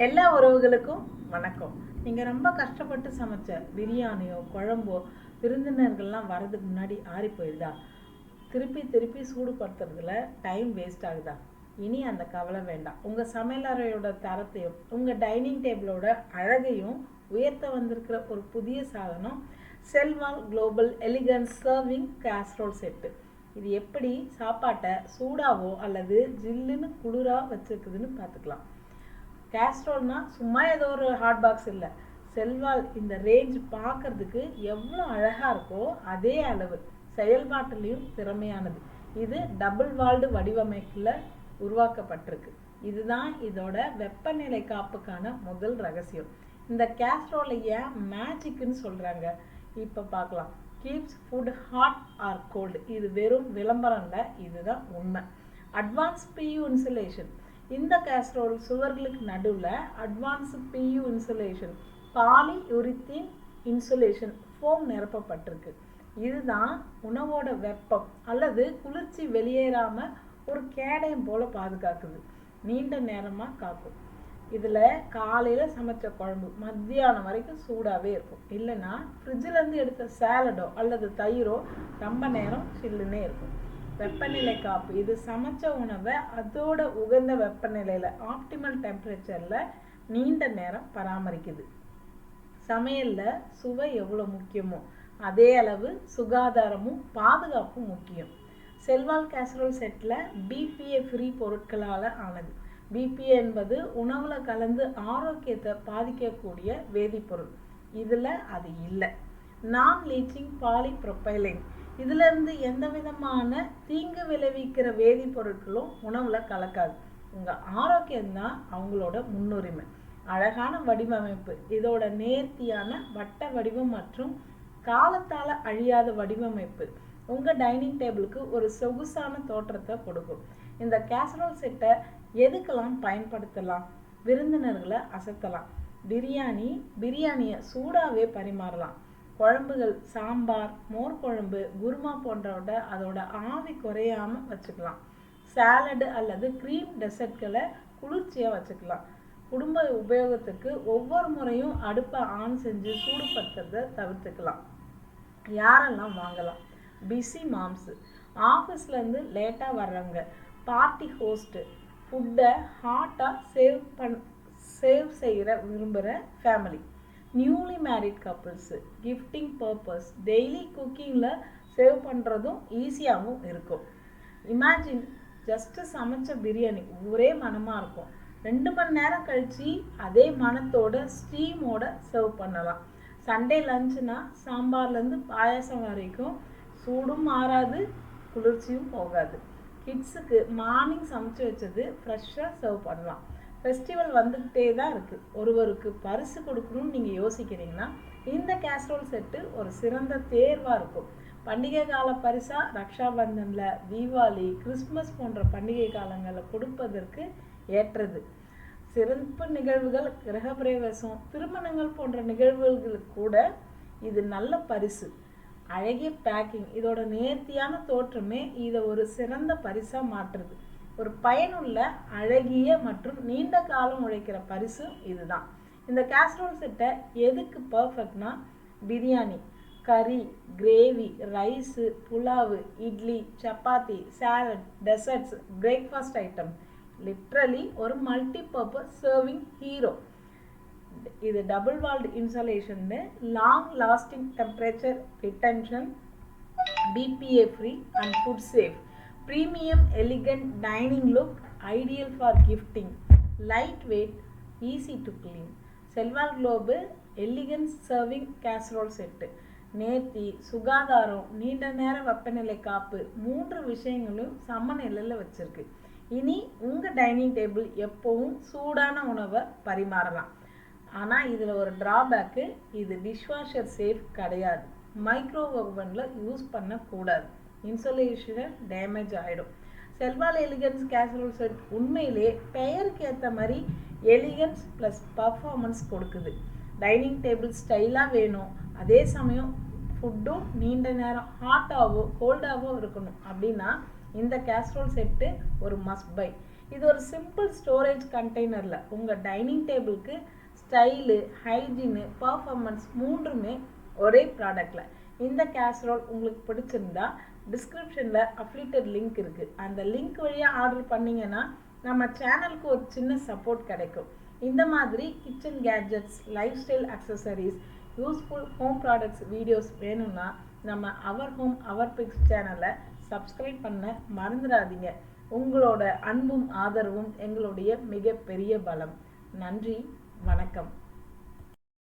எல்லா உறவுகளுக்கும் வணக்கம். நீங்கள் ரொம்ப கஷ்டப்பட்டு சமைச்ச பிரியாணியோ குழம்போ விருந்தினர்கள்லாம் வரதுக்கு முன்னாடி ஆறி போயிடுதா திருப்பி திருப்பி சூடுபடுத்துறதுல டைம் வேஸ்ட் ஆகுதா? இனி அந்த கவலை வேண்டாம். உங்கள் சமையலறையோட தரத்தையும் உங்கள் டைனிங் டேபிளோட அழகையும் உயர்த்த வந்திருக்கிற ஒரு புதிய சாதனம் Selvel global elegance serving casserole set இது எப்படி சாப்பாட்டை சூடாவோ அல்லது ஜில்லுன்னு குளிராக வச்சுருக்குதுன்னு பார்த்துக்கலாம். கேஸ்ட்ரோல்னால் சும்மா ஏதோ ஒரு ஹாட் பாக்ஸ் இல்லை. செல்வால் இந்த ரேஞ்ச் பார்க்கறதுக்கு எவ்வளோ அழகாக இருக்கோ அதே அளவு. செயல்பாட்டிலையும் திறமையானது. இது டபுள் வால்டு வடிவமைப்பில் உருவாக்கப்பட்டிருக்கு. இதுதான் இதோட வெப்பநிலை காப்புக்கான முதல் ரகசியம். இந்த கேஸ்ட்ரோலை ஏன் மேஜிக்னு சொல்கிறாங்க இப்போ பார்க்கலாம். Keeps food hot or cold இது வெறும் விளம்பரம் இல்லை இதுதான் உண்மை. அட்வான்ஸ் பியூ இன்சுலேஷன் இந்த கேஸ்ட்ரோல் சுவர்களுக்கு நடுவில் advance PU insulation polyurethane insulation foam நிரப்பப்பட்டிருக்கு. இதுதான் உணவோட வெப்பம் அல்லது குளிர்ச்சி வெளியேறாமல் ஒரு கேடயம் போல் பாதுகாக்குது. நீண்ட நேரமாக காக்கும். இதில் காலையில் சமைச்ச குழம்பு மத்தியானம் வரைக்கும் சூடாகவே இருக்கும். இல்லைன்னா ஃப்ரிட்ஜிலேருந்து எடுத்த சேலடோ அல்லது தயிரோ ரொம்ப நேரம் சில்லுன்னே இருக்கும். வெப்பநிலை காப்பு. இது சமைச்ச உணவை அதோட உகந்த வெப்பநிலையில் ஆப்டிமல் டெம்பரேச்சரில் நீண்ட நேரம் பராமரிக்குது. சமையலில் சுவை எவ்வளோ முக்கியமோ அதே அளவு சுகாதாரமும் பாதுகாப்பும் முக்கியம். செல்வால் கேசரோல் செட்டில் பிபிஏ ஃப்ரீ பொருட்களால் ஆனது. பிபிஏ என்பது உணவில் கலந்து ஆரோக்கியத்தை பாதிக்கக்கூடிய வேதிப்பொருள். இதில் அது இல்லை. நான் லீச்சிங் பாலிப்ரொப்பைலின் இதிலிருந்து எந்த விதமான தீங்கு விளைவிக்கிற வேதிப்பொருட்களும் உணவில் கலக்காது. உங்கள் ஆரோக்கியம்தான் அவங்களோட முன்னுரிமை. அழகான வடிவமைப்பு. இதோட நேர்த்தியான வட்ட வடிவம் மற்றும் காலத்தால் அழியாத வடிவமைப்பு உங்கள் டைனிங் டேபிளுக்கு ஒரு சொகுசான தோற்றத்தை கொடுக்கும். இந்த கேசரோல் செட்டை எதுக்கெல்லாம் பயன்படுத்தலாம்? விருந்தினர்களை அசத்தலாம். பிரியாணி பிரியாணியை சூடாகவே பரிமாறலாம். குழம்புகள் சாம்பார் மோர் குழம்பு குருமா போன்றவற்றை அதோட ஆவி குறையாமல் வச்சுக்கலாம். சாலடு அல்லது க்ரீம் டெசர்ட்களை குளிர்ச்சியாக வச்சுக்கலாம். குடும்ப உபயோகத்துக்கு ஒவ்வொரு முறையும் அடுப்பை ஆன் செஞ்சு சூடுபடுத்துறதை தவிர்த்துக்கலாம். யாரெல்லாம் வாங்கலாம்? பிஸி மாம்ஸு ஆஃபீஸ்லேருந்து லேட்டாக வர்றவங்க. பார்ட்டி ஹோஸ்ட்டு ஃபுட்டை ஹாட்டாக சேவ் பண் சேவ் செய்கிற விரும்புகிற family newly married couples gifting purpose daily குக்கிங்கில் சேவ் பண்ணுறதும் ஈஸியாகவும் இருக்கும். இமேஜின் ஜஸ்ட்டு சமைச்ச பிரியாணி ஒரே மனமாக இருக்கும். ரெண்டு மணி நேரம் கழித்து அதே மனத்தோட ஸ்டீமோட சர்வ் பண்ணலாம். சண்டே லஞ்சுனா சாம்பார்லேருந்து பாயாசம் வரைக்கும் சூடும் மாறாது குளிர்ச்சியும் போகாது. கிட்ஸுக்கு மார்னிங் சமைச்சு வச்சது ஃப்ரெஷ்ஷாக சர்வ் பண்ணலாம். ஃபெஸ்டிவல் வந்துக்கிட்டே தான் இருக்குது ஒருவருக்கு பரிசு கொடுக்கணும்னு நீங்கள் யோசிக்கிறீங்கன்னா இந்த கேஸ்ட்ரோல் செட்டு ஒரு சிறந்த தேர்வாக இருக்கும். பண்டிகை கால பரிசாக ரக்ஷாபந்தனில் தீபாவளி கிறிஸ்மஸ் போன்ற பண்டிகை காலங்களில் கொடுப்பதற்கு ஏற்றது. சிறப்பு நிகழ்வுகள் கிரகப்பிரவேசம் திருமணங்கள் போன்ற நிகழ்வுகளுக்கு கூட இது நல்ல பரிசு. அழகிய பேக்கிங் இதோட நேர்த்தியான தோற்றமே இதை ஒரு சிறந்த பரிசாக மாற்றுது. ஒரு பயனுள்ள அழகிய மற்றும் நீண்ட காலம் உழைக்கிற பரிசு இதுதான். இந்த கேஸ்ட்ரோல் செட்டை எதுக்கு பர்ஃபெக்ட்னா பிரியாணி கறி gravy rice pulao idli chapati salad desserts breakfast item literally ஒரு மல்டி பர்பஸ் சர்விங் ஹீரோ இது double walled இன்சலேஷன்னு long lasting temperature retention BPA free and food safe premium elegant dining look ideal for gifting light weight easy to clean Selvel global elegance serving casserole set நேர்த்தி சுகாதாரம் நீண்ட நேர வெப்பநிலை காப்பு மூன்று விஷயங்களும் சமநிலையில் வச்சுருக்கு இனி உங்கள் டைனிங் டேபிள் எப்போவும் சூடான உணவை பரிமாறலாம் ஆனால் இதில் ஒரு ட்ராபேக்கு இது டிஷ்வாஷர் சேஃப் கிடையாது மைக்ரோ ஓவனில் யூஸ் பண்ணக்கூடாது இன்சுலேஷன் டேமேஜ் ஆகிடும் செல்வால் எலிகன்ஸ் கேசரோல் செட் உண்மையிலே பெயருக்கு ஏற்ற மாதிரி எலிகன்ஸ் ப்ளஸ் பர்ஃபார்மன்ஸ் கொடுக்குது. டைனிங் டேபிள் ஸ்டைலாக வேணும். அதே சமயம் ஃபுட்டும் நீண்ட நேரம் ஹாட்டாகவோ கோல்டாகவோ இருக்கணும். அப்படின்னா இந்த கேஸ்ட்ரோல் செட்டு ஒரு மஸ்ட் பை இது ஒரு சிம்பிள் ஸ்டோரேஜ் கண்டெய்னரில் உங்கள் டைனிங் டேபிளுக்கு ஸ்டைலு ஹைஜீனு பர்ஃபார்மன்ஸ் மூன்றுமே ஒரே ப்ராடக்டில் இந்த கேஸ்ரோல் உங்களுக்கு பிடிச்சிருந்தா டிஸ்கிரிப்ஷனில் அஃப்ளிட்டட் லிங்க் இருக்குது அந்த லிங்க் வழியாக ஆர்டர் பண்ணிங்கன்னா நம்ம சேனலுக்கு ஒரு சின்ன சப்போர்ட் கிடைக்கும். இந்த மாதிரி kitchen gadgets lifestyle accessories useful home products videos வேணும்னா நம்ம அவர் ஹோம் அவர் பிக்ஸ் சேனலை சப்ஸ்கிரைப் பண்ண மறந்துடாதீங்க. உங்களோட அன்பும் ஆதரவும் எங்களுடைய மிகப்பெரிய பலம். நன்றி வணக்கம்.